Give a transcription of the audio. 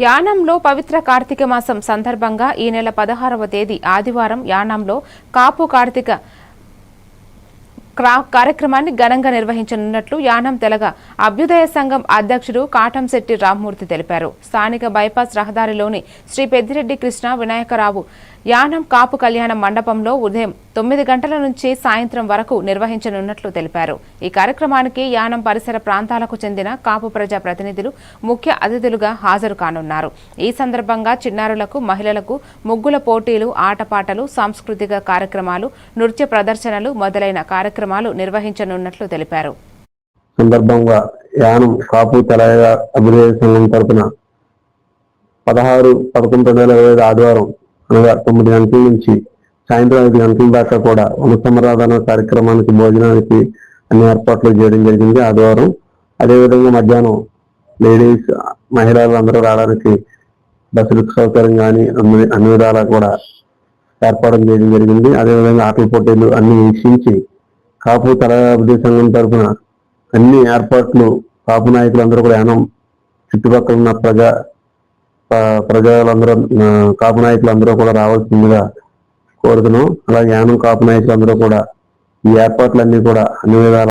యానంలో పవిత్ర కార్తీక మాసం సందర్భంగా ఈ నెల పదహారవ తేదీ ఆదివారం యానంలో కాపు కార్తీక కార్యక్రమాన్ని ఘనంగా నిర్వహించనున్నట్లు యానం తెలగ అభ్యుదయ సంఘం అధ్యక్షుడు కాటంశెట్టి రామ్మూర్తి తెలిపారు. స్థానిక బైపాస్ రహదారిలోని శ్రీ పెద్దిరెడ్డి కృష్ణ వినాయకరావు యానం కాపు కళ్యాణ మండపంలో ఉదయం తొమ్మిది గంటల నుంచి సాయంత్రం వరకు నిర్వహించనున్నట్లు తెలిపారు. ఈ కార్యక్రమానికి యానం పరిసర ప్రాంతాలకు చెందిన కాపు ప్రజా ప్రతినిధులు ముఖ్య అతిథులుగా హాజరు కానున్నారు. ఈ సందర్భంగా చిన్నారులకు మహిళలకు ముగ్గుల పోటీలు ఆటపాటలు సాంస్కృతిక కార్యక్రమాలు నృత్య ప్రదర్శనలు మొదలైన కార్యక్రమాలు నిర్వహించనున్నట్లు తెలిపారు. సందర్భంగా యానం కాపు తెలంగాణ అభివృద్ధి సంఘం తరపున పదహారు పదకొండు రెండు వేల ఇరవై ఐదు ఆదివారం అనగా తొమ్మిది గంటల నుంచి సాయంత్రం ఐదు గంటల దాకా కూడా వనసమరాధన కార్యక్రమానికి భోజనానికి అన్ని ఏర్పాట్లు చేయడం జరిగింది. ఆదివారం అదేవిధంగా మధ్యాహ్నం లేడీస్ మహిళలు అందరూ రావడానికి బస్సులకు సౌకర్యం కానీ అన్ని అన్ని విధాలా కూడా ఏర్పాటు చేయడం జరిగింది. అదేవిధంగా ఆటల పోటీలు అన్ని వీక్షించి కాపు తెలంగాణ సంఘం తరఫున అన్ని ఏర్పాట్లు కాపు నాయకులందరూ కూడా యానం చుట్టుపక్కల ఉన్న ప్రజా ప్రజలందరూ కాపు నాయకులందరూ కూడా రావాల్సిందిగా కోరుతున్నాం. అలాగే యానం కాపు నాయకులందరూ కూడా ఈ ఏర్పాట్లన్నీ కూడా అన్ని విధాలు